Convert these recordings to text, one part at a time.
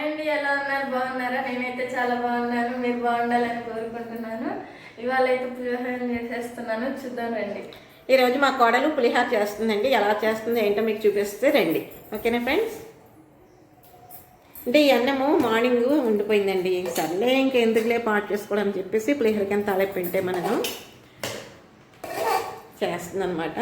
Hi అండి ఎలా ఉన్నారు? బాగున్నారా? నేనైతే చాలా బాగున్నాను. మీరు బాగుండాలని కోరుకుంటున్నాను. ఇవాళ అయితే పులిహోర చేసేస్తున్నాను. చూద్దాం రండి. ఈరోజు మా కోడలు పులిహార చేస్తుందండి. ఎలా చేస్తుందో ఏంటో మీకు చూపిస్తే రండి. ఓకేనా ఫ్రెండ్స్? అంటే ఈ అన్నము మార్నింగ్ ఉండిపోయిందండి. సర్లే ఇంకెందుకులే పాటు చేసుకోవడం అని చెప్పేసి పులిహోరకి ఎంత తాలింపు మనము చేస్తుందన్నమాట.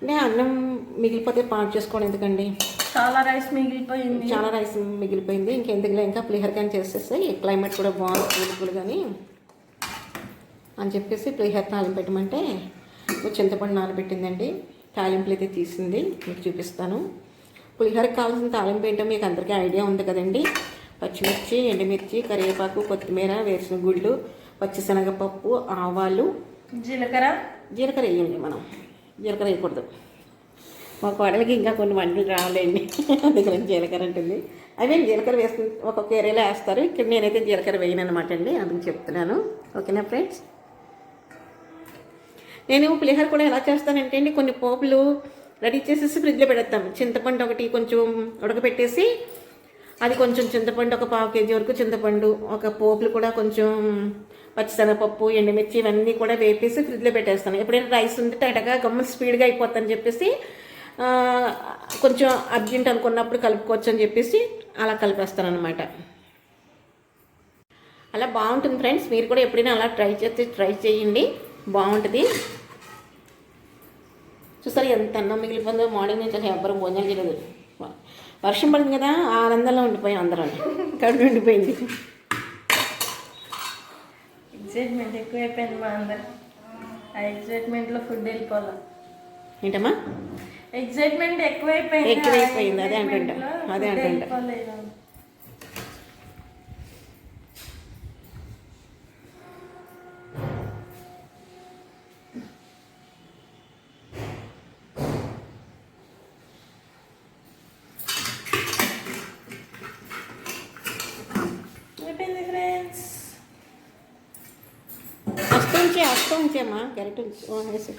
అంటే అన్నం మిగిలిపోతే పాటు చేసుకోవడం ఎందుకండి? చాలా రైస్ మిగిలిపోయింది. చాలా రైస్ మిగిలిపోయింది. ఇంకెందుకులే ఇంకా పులిహోర కానీ చేసేస్తే క్లైమేట్ కూడా బాగుంది కూల్ కానీ అని చెప్పేసి పులిహోర తాలింపు పెట్టమంటే చింతపండు నానబెట్టిందండి. తాలింపులు అయితే తీసింది మీకు చూపిస్తాను. పులిహోరకి కావాల్సిన తాలింపు ఏంటో మీకు అందరికీ ఐడియా ఉంది కదండి. పచ్చిమిర్చి ఎండుమిర్చి కరివేపాకు కొత్తిమీర వేసిన గుళ్ళు పచ్చిశనగపప్పు ఆవాలు జీలకర్ర. జీలకర్ర వేయండి మనం. జీలకర్ర వేయకూడదు. మా కోడలికి ఇంకా కొన్ని వంటలు రావాలండి. అందుకని జీలకర్ర ఉంటుంది అవి జీలకర్ర వేసుకుని ఒక్కొక్క ఏరియాలో వేస్తారు. ఇక్కడ నేనైతే జీలకర్ర వేయను అనమాట అండి. అందుకు చెప్తున్నాను. ఓకేనా ఫ్రెండ్స్? నేను పులిహోర కూడా ఎలా చేస్తానంటే అండి కొన్ని పోపులు రెడీ చేసేసి ఫ్రిడ్జ్లో పెడతాం. చింతపండు ఒకటి కొంచెం ఉడకపెట్టేసి అది కొంచెం చింతపండు ఒక పావు కేజీ వరకు చింతపండు ఒక పోపులు కూడా కొంచెం పచ్చిశనగపప్పు ఎండుమిర్చి ఇవన్నీ కూడా వేపేసి ఫ్రిడ్జ్లో పెట్టేస్తాను. ఎప్పుడైనా రైస్ ఉంటే టటగా గమ్మ స్పీడ్గా అయిపోతుందని చెప్పేసి కొంచెం అర్జెంట్ అనుకున్నప్పుడు కలుపుకోవచ్చు అని చెప్పేసి అలా కలిపేస్తాను అనమాట అలా బాగుంటుంది ఫ్రెండ్స్ మీరు కూడా ఎప్పుడైనా అలా ట్రై చేస్తే ట్రై చేయండి. బాగుంటుంది. చూసారు ఎంత అన్నం మిగిలిపోయిందో? మార్నింగ్ నుంచి అసలు ఎవ్వరూ భోజనాలు చేయలేదు. వర్షం పడింది కదా ఆనందంలో ఉండిపోయాం అందరం. కడుపు ఉండిపోయింది ఎగ్జైట్మెంట్ ఎక్కువైపోయింది మా అందరు. ఆ ఎగ్జైట్మెంట్లో ఫుడ్ వెళ్ళిపోవాలి? ఏంటమ్మా? ఎగ్జైట్మెంట్ ఎక్కువైపోయింది. ఎక్కువైపోయింది, అదే అంటుంటా. అదే అంటుంటా. ఉంచే అస్త ఉంచేమ్మా గరిట ఉంచు వేసి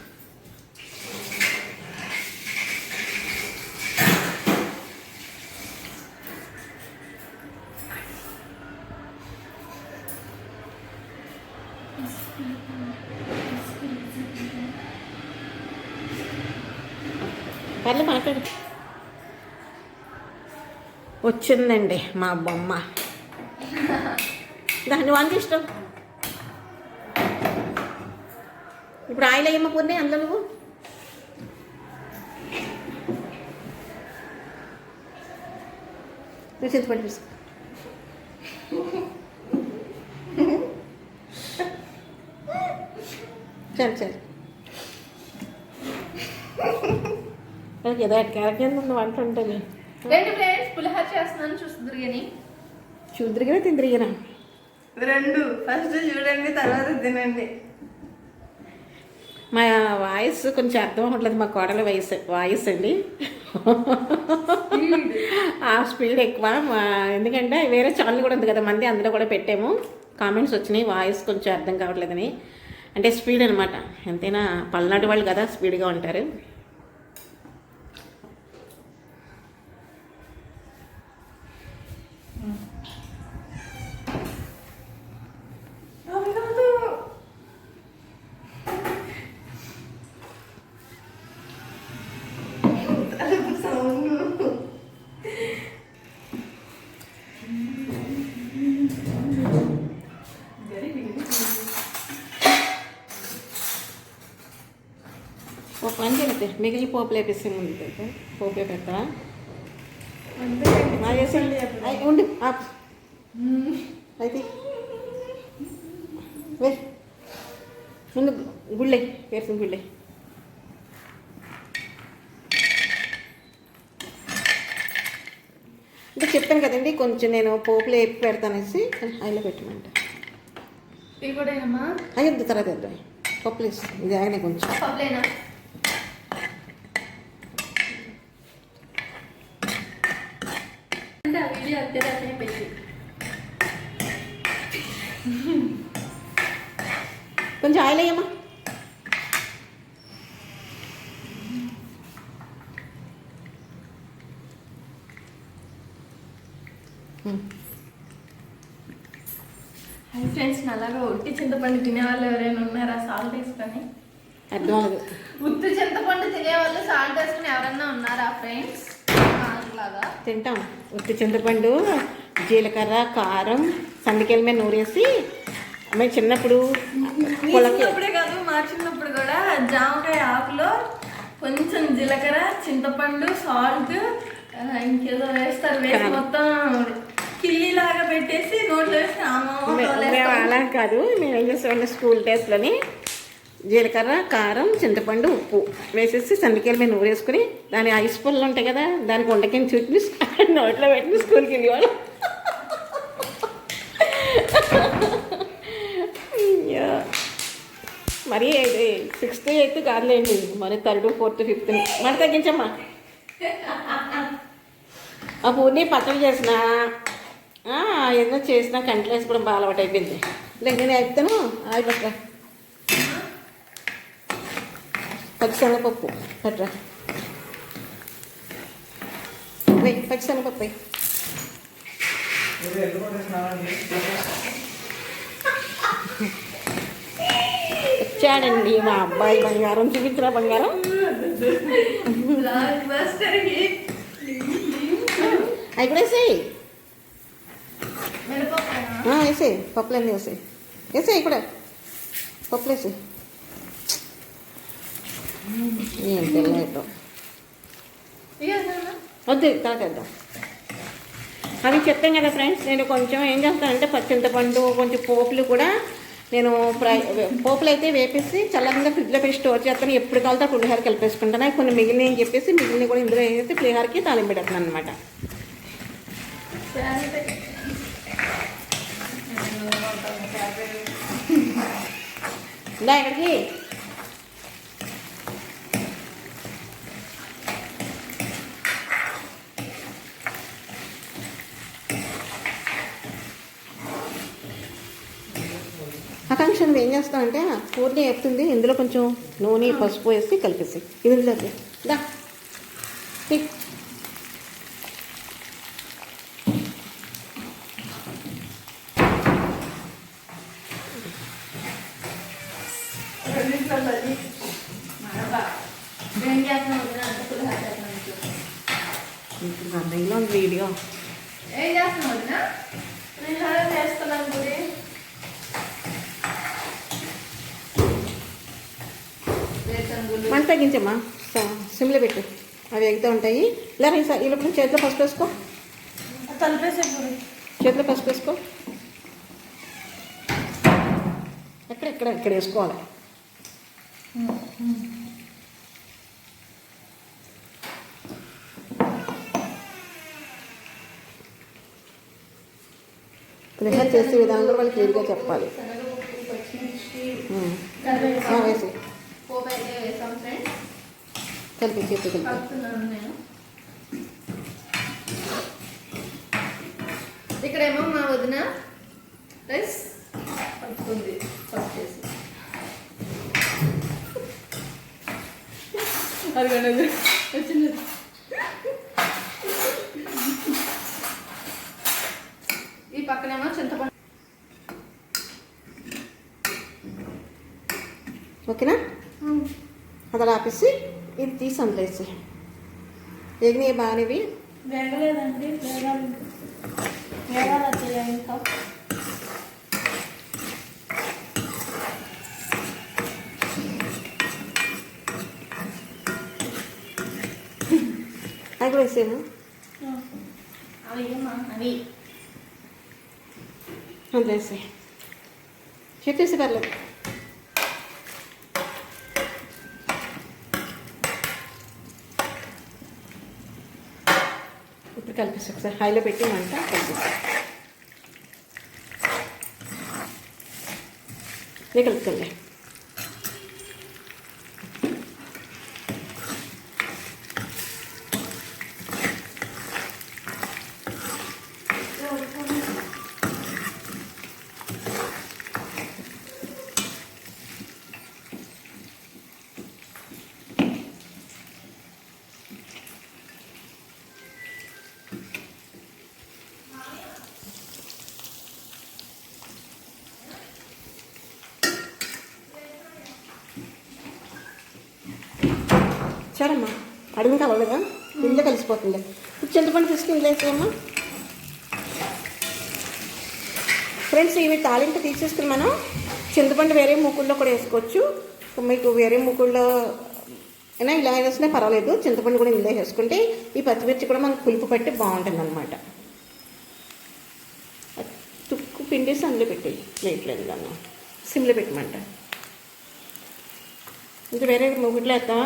పర్లే మాట్లాడు వచ్చిందండి మా బొమ్మ. దాన్ని వంద ఇష్టం. ఇప్పుడు ఆయిల్ అయ్యమ్మ పూర్ణి అందులో నువ్వు? నువ్వు చింతపండు తీసుకో. సరే సరే నాకు ఏదో ఉంది వంట ఉంటుంది. పులిహోర చేస్తున్నాను తిందిరిగినా రెండు. ఫస్ట్ చూడండి తర్వాత తినండి. మా వాయిస్ కొంచెం అర్థం అవ్వట్లేదు మా కోడల వయసు వాయిస్ అండి. ఆ స్పీడ్ ఎక్కువ ఎందుకంటే వేరే ఛానల్ కూడా ఉంది కదా మంది అందులో కూడా పెట్టాము. కామెంట్స్ వచ్చినాయి వాయిస్ కొంచెం అర్థం కావట్లేదని. అంటే స్పీడ్ అనమాట ఎంతైనా పల్నాడు వాళ్ళు కదా స్పీడ్గా ఉంటారు. మిగిలి పోపు లేపిస్తే ముందు తెలుసా? పోపే పెడతారా అంతే. నా చేసి అయ్ ఉండు. అయితే వే. ముందు గుళ్ళే పేరుసిన గుళ్ళే అంటే చెప్పాను కదండి కొంచెం నేను పోపులో వేపి పెడతానేసి ఆయిల్లో పెట్టమంట. అయ్యొద్దు తర్వాత పప్పులు వేసి ఇది ఆగనే కొంచెం. పప్పులేనా అంటే ఆ వీడియో అంతే పెట్టి కొంచెం ఆయిల్ అయ్యమ్మా హాయ్ ఫ్రెండ్స్ అలాగా ఒట్టి చింతపండు తినే వాళ్ళు ఎవరైనా ఉన్నారా? సాల్ట్ వేసుకొని. అర్థం ఉత్తి చింతపండు తినే వాళ్ళు సాల్ట్ వేసుకుని ఎవరన్నా ఉన్నారా ఫ్రెండ్స్? లాగా తింటాం ఉత్తి చింతపండు జీలకర్ర కారం సందికెళ్ళ మీద నూరేసి మేము చిన్నప్పుడు మీ పొలకి చిన్నప్పుడే కాదు మా చిన్నప్పుడు కూడా జామకాయ ఆకులో కొంచెం జీలకర్ర చింతపండు సాల్ట్ ఇంకేదో వేస్తారు వేసి. మొత్తం కిల్లి లాగా పెట్టేసి నోట్లో వేసి. అలా కాదు మేము ఏం స్కూల్ డేస్లోని జీలకర్ర కారం చింతపండు ఉప్పు వేసేసి సందికెళ్ళ మీద నూరేసుకుని దాని ఐస్ పళ్ళు ఉంటాయి కదా దానికి వండకిని చుట్టిని నోట్లో పెట్టిన స్కూల్కి వెళ్ళేవాళ్ళు మరి మరి సిక్స్త్ ఎయిత్ కాదులేండి మరి థర్డ్ ఫోర్త్ ఫిఫ్త్ మరి తగ్గించమ్మా. ఆ పూర్ణి పచ్చడి చేసిన ఏదో చేసినా కంట్లో వేసుకోవడం బాగా అలవాటు అయిపోయింది లేదు నేను వేస్తాను ఆయి పచ్చిశనగపప్పు. పట్టరా వెయ్యి పచ్చిశనగపప్పు వెయ్యి వచ్చాడండి మా అబ్బాయి బంగారం. చూపించిన బంగారం. అవి కూడా వేసేయి. వేసేయి. పప్పులన్నీ వేసేయి. వేసేయి కూడా. పప్పులు వేసేయి వద్దు తాగేద్దాం అది చెప్పాం కదా ఫ్రెండ్స్ నేను కొంచెం ఏం చేస్తానంటే పచ్చింతపండు కొంచెం పోపులు కూడా నేను ఫ్రై పోపులు అయితే వేపేసి చల్లగా ఫ్రిడ్జ్లో పెట్టి స్టోర్ చేస్తాను. ఎప్పుడు కావాలితే అప్పుడు పులిహోర కలిపేసుకుంటాను. అవి కొన్ని మిగిలిన అని చెప్పేసి మిగిలిన కూడా ఇందులో వేసి పులిహోరకి తాలింపు పెడతాను అనమాట ఇక్కడికి. నువ్వు ఏం చేస్తావంటే పూర్తి చెప్తుంది ఇందులో కొంచెం నూనె పసుపు వేసి కలిపేసి ఇది ఇందులో వదిలేయ్. దా బజ్జీ. మరొక. ఏం చేస్తున్నావు వదినా? అంటే పులిహోర చేస్తున్నాను ఇంట్లో. ఇప్పుడు నా దగ్గర ఉంది వీడియో ఏం చేస్తున్నావు వదినా? పులిహోర చేస్తున్నాను గుడి వేరుశనగుళ్ళు. మంట తగ్గించమ్మా. సిమ్లో పెట్టు. అవి ఎగుతూ ఉంటాయి. ఇలా రైసా ఇలా చేతిలో పసుపు వేసుకో. చేతిలో పసుపు వేసుకో. ఎక్కడ ఎక్కడ ఇక్కడ వేసుకోవాలి. పులిహోర చేసే విధానం కూడా వాళ్ళకి క్లియర్గా చెప్పాలి. వేసి పోపు అయితే వేసాం ఫ్రెండ్స్ కలిపి చేతి కలిపి. ఇక్కడేమో మా వదిన రైస్ కలుపుతుంది ఫస్ట్ చేసి. అది వచ్చింది ఈ పక్కనేమో చింతపండు. ఓకేనా? అది అలా ఆపేసి ఇది తీసి అందులో వేసి ఎగినాయి బాగానేవి వేగలేదండి వేగాలి వేగాలి అత్తయ్య ఇంకా అవి కూడా వేసాము అవి ఏమా అవి అందులో వేసి చెప్పేసి పర్లేదు కలిపిస్తాం ఒకసారి హైలో పెట్టి మంట కలిపిస్తాం. నేను కలుపుతుంది అడుగు కావాలిగా ఇందులో కలిసిపోతుంది. ఇప్పుడు చింతపండు తీసుకుని ఇందులో ఫ్రెండ్స్ ఇవి తాలింపు తీసేసుకుని మనం చింతపండు వేరే మూకుల్లో కూడా వేసుకోవచ్చు. మీకు వేరే మూకుల్లో అయినా ఇలా వేసినా పర్వాలేదు. చింతపండు కూడా ఇందులో వేసుకుంటే ఈ పచ్చిమిర్చి కూడా మనకు పులుపు పట్టి బాగుంటుంది అనమాట తుక్కు పిండేసి అందులో పెట్టి ప్లేట్లేదు దాన్ని సిమ్లో పెట్టమంట. ఇంకా వేరే మూకుట్లో వేస్తావా?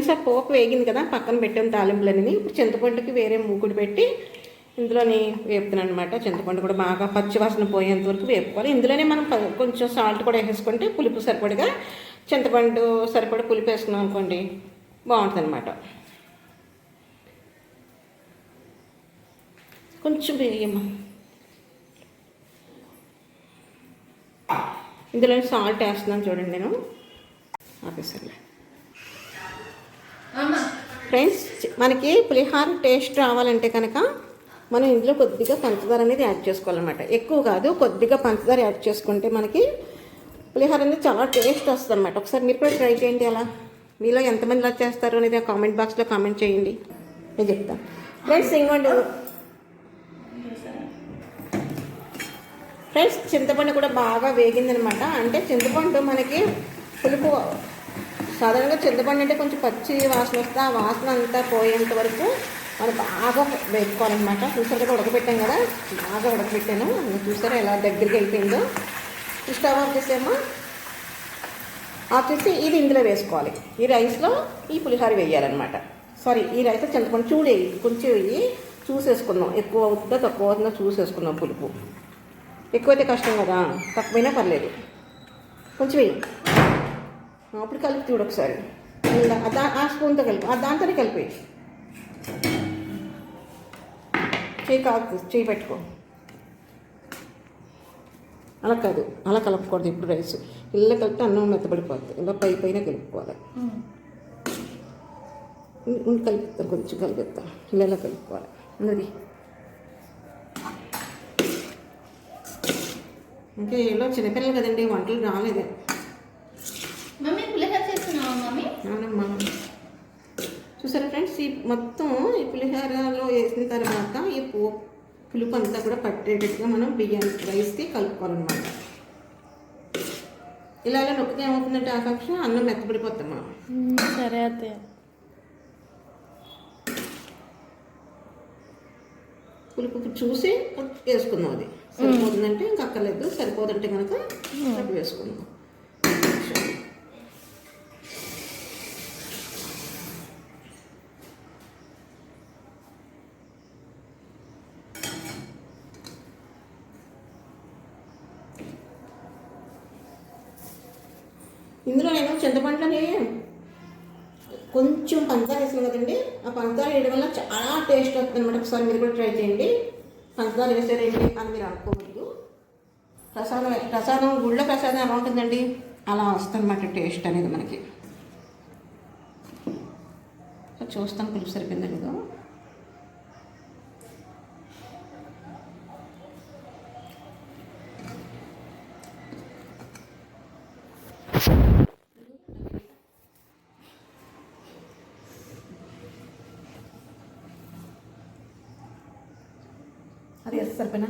ఫ్రెండ్స్ ఆ పోపు వేగింది కదా పక్కన పెట్టాం తాలింపులు అనేది ఇప్పుడు చింతపండుకి వేరే మూకుడు పెట్టి ఇందులోని వేపుతున్నాను అనమాట చింతపండు కూడా బాగా పచ్చి వాసన పోయేంత వరకు వేపుకోవాలి. ఇందులోనే మనం కొంచెం సాల్ట్ కూడా వేసేసుకుంటే పులుపు సరిపడగా చింతపండు సరిపడ పులుపు వేసుకున్నాం అనుకోండి బాగుంటుంది అనమాట కొంచెం వేయమ్మా. ఇందులో సాల్ట్ వేస్తున్నాను చూడండి నేను. ఆపేసరిలే అమ్మ ఫ్రెండ్స్ మనకి పులిహార టేస్ట్ రావాలంటే కనుక మనం ఇందులో కొద్దిగా పంచదార అనేది యాడ్ చేసుకోవాలన్నమాట. ఎక్కువ కాదు కొద్దిగా పంచదార యాడ్ చేసుకుంటే మనకి పులిహార అనేది చాలా టేస్ట్ వస్తుంది అనమాట ఒకసారి మీరు కూడా ట్రై చేయండి అలా. మీలో ఎంతమంది ఇలా చేస్తారు అనేది కామెంట్ బాక్స్లో కామెంట్ చేయండి. నేను చెప్తాను. ఫ్రెండ్స్ ఇంకోండి ఫ్రెండ్స్ చింతపండు కూడా బాగా వేగిందనమాట అంటే చింతపండు మనకి పులుపు సాధారణంగా చింతపండు అంటే కొంచెం పచ్చి వాసన వస్తే ఆ వాసన అంతా పోయేంత వరకు మనం బాగా వేసుకోవాలన్నమాట చూసారు కదా ఉడకబెట్టాం కదా? బాగా ఉడకబెట్టాను. చూసారా ఎలా దగ్గరికి అయిపోయిందో? స్టవ్ ఆఫ్ చేసేమో ఆఫ్ చేసి ఇది ఇందులో వేసుకోవాలి. ఈ రైస్లో ఈ పులిహోర వేయాలన్నమాట. సారీ ఈ రైస్ చింతపండు చూడేయి కొంచెం వేయి చూసేసుకుందాం ఎక్కువ అవుతుందో తక్కువ అవుతుందో చూసేసుకుందాం పులుపు. ఎక్కువైతే కష్టం కదా? తక్కువైనా పర్లేదు. కొంచెం వేయి. అప్పుడు కలిపి చూడు ఒకసారి. ఆ దా- ఆ స్పూన్తో కలిపి ఆ దాంతోనే కలిపి చేయి కాదు చేయి పెట్టుకో. అలా కాదు అలా కలపకూడదు ఇప్పుడు రైస్. ఇలా కలిపితే అన్నం మెత్తబడిపోతుంది ఇలా పై పైన కలుపుకోవాలి. ఉండి కలుపుతాం కొంచెం కలుపుతాం ఇలా ఇలా కలుపుకోవాలి. ఉన్నది. ఇంకా ఏలో చిన్నపిల్లలు కదండి వంటలు రాలేదు. మమ్మీ పులిహోర చేస్తున్నావా మమ్మీ? అవునమ్మా. చూసారా ఫ్రెండ్స్ ఈ మొత్తం ఈ పులిహోరలో వేసిన తర్వాత ఈ పో పులుపు అంతా కూడా పట్టేటట్టుగా మనం బియ్యానికి రైస్కి కలుపుకోవాలన్నమాట. ఇలా ఇలా నొక్కితే ఏమవుతుందంటే ఆకాంక్ష అన్నం మెత్తబడిపోతామా సరే అత్తయ్య. పులుపు చూసి వేసుకుందాం అది. సరిపోతుందంటే ఇంకా అక్కర్లేదు సరిపోదంటే కనుక వేసుకుందాం. ఇందులో నేను చింతపండుని కొంచెం పంచదార వేసాను కదండి. ఆ పంచదార వేయడం వల్ల చాలా టేస్ట్ వస్తుంది అనమాట ఒకసారి మీరు కూడా ట్రై చేయండి. పంచదార వేసారేంటి అని మీరు అనుకోవద్దు. ప్రసాదం ప్రసాదం గుళ్ళ ప్రసాదం ఎలా ఉంటుందండి? అలా వస్తుందన్నమాట టేస్ట్ అనేది మనకి. చూస్తాను పులుపు సరిపోయిందో అది వేస్తే సరిపోయినా?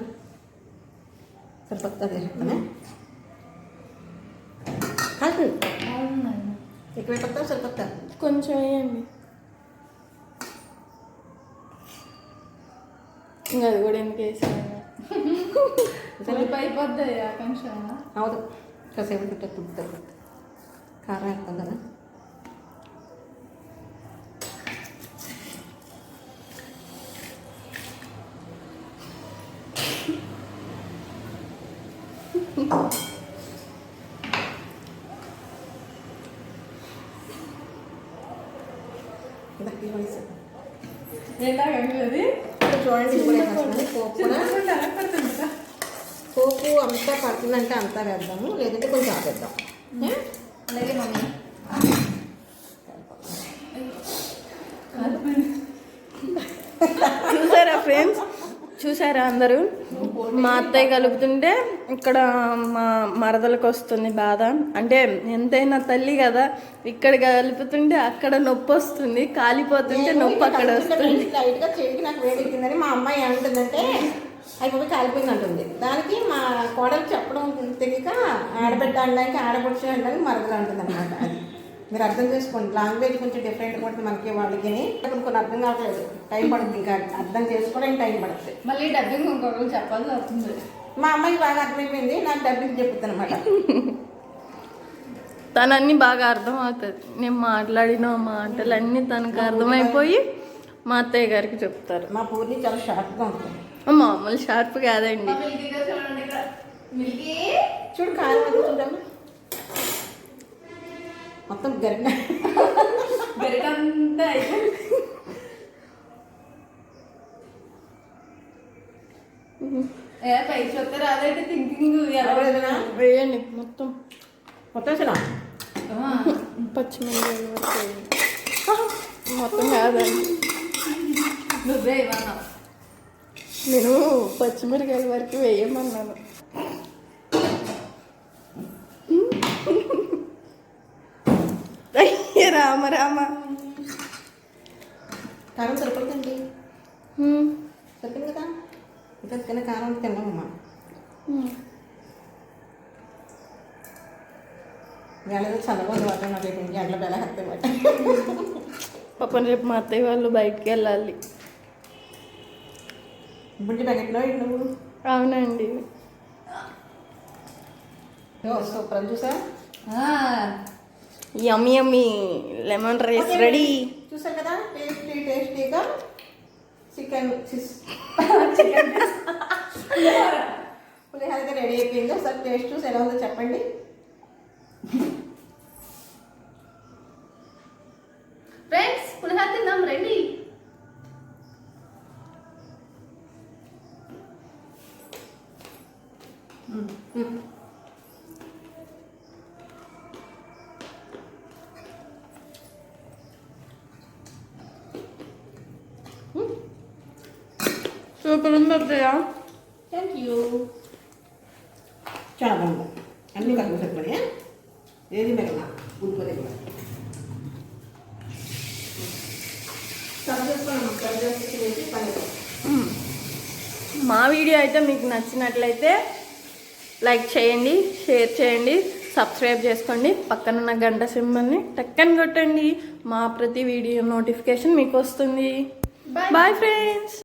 సరిపోతుంది అది చెప్తానే కాదు ఎక్కువ అయిపోతా సరిపోతా కొంచెం వేయండి. ఇంకా అది కూడా ఎందుకు వేసాను అయిపోద్ది ఆకాంక్ష అవదు కాసేపు తింటే పుడుతుంది కారం వేస్తాం కదా పోపు. అంతా పడుతుందంటే అంతా వేద్దాము. లేదంటే కొంచెం ఆపేద్దాం. అలాగే మమ్మీ చూసారా ఫ్రెండ్స్? చూసారా అందరూ? మా అత్తయ్య కలుపుతుంటే ఇక్కడ మా మరదలకు వస్తుంది బాధ. అంటే ఎంతైనా తల్లి కదా ఇక్కడ కలుపుతుంటే అక్కడ నొప్పి వస్తుంది కాలిపోతుంటే నొప్పి అక్కడ వస్తుంది. లైట్గా చేతికి నాకు వేడెక్కిందని మా అమ్మాయి ఏమంటుందంటే అయిపోయి కాలిపోయింది అంటుంది దానికి మా కోడలు చెప్పడం తెలియక ఆడబిడ్డ అనడానికి ఆడపడుచు అనడానికి మరదలు అంటుంది అనమాట అది. మీరు అర్థం చేసుకోండి. లాంగ్వేజ్ కొంచెం డిఫరెంట్ పడుతుంది మనకి వాళ్ళకి కొన్ని అర్థం కావట్లేదు. టైం పడుతుంది ఇంకా అర్థం చేసుకోవడానికి టైం పడుతుంది. మళ్ళీ డబ్బింగ్ ఇంకొకరు చెప్పాల్సి వస్తుంది. మా అమ్మాయికి బాగా అర్థమైపోయింది. నాకు డబ్బింగ్ చెప్తుంది అనమాట తనన్నీ బాగా అర్థం అవుతుంది నేను మాట్లాడిన మాటలన్నీ తనకు అర్థమైపోయి మా అత్తయ్య గారికి చెప్తారు. మా పూర్ణి చాలా షార్ప్గా ఉంటుంది. మామూలు షార్ప్ కాదండి. చూడు కారం అది చూడమ్మా మొత్తం గరిట. గరిటంతా ఏ చూస్తే థింకింగ్ ఎలా ఎవరైనా వేయండి మొత్తం. మొత్తం అసలు పచ్చిమిరపకాయలు. మొత్తం కాదండి. నువ్వే నేను పచ్చిమిరకాయల వరకు వేయమన్నాను. రామ రామ. కారం సరిపడుతుంది హ్మ్. సరిపోయింది కదా. ఇంకా తిన్న కారం తిన్నామమ్మా హ్మ్. వేళ చల్లగా ఉంది వాటర్ నాకు రేపు గంటల బెల హత్తే పాపం రేపు మా అత్తయ్య వాళ్ళు బయటికి వెళ్ళాలి. బుడ్డి ప్యాకెట్లో నువ్వు? అవునండి. సూపర్. అని చూసా yummy yummy lemon rice ready చూసారు కదా? టేస్టీ టేస్టీగా చికెన్ పులిహోరగా రెడీ అయిపోయింది. ఒకసారి టేస్ట్ చూసి ఎలా ఉందో చెప్పండి ఫ్రెండ్స్ పులిహార తిందాం రండి సూపర్ ఉంది అత్తయ్య థ్యాంక్ యూ చాలా బాగుంది అన్ని కలిపి సరిపడి ఏది మెరగ ఉడిపోలేదు కూడా మా వీడియో అయితే మీకు నచ్చినట్లయితే లైక్ చేయండి షేర్ చేయండి సబ్స్క్రైబ్ చేసుకోండి పక్కనున్న గంట సింబల్ని టక్కని కొట్టండి. మా ప్రతి వీడియో నోటిఫికేషన్ మీకు వస్తుంది. Bye friends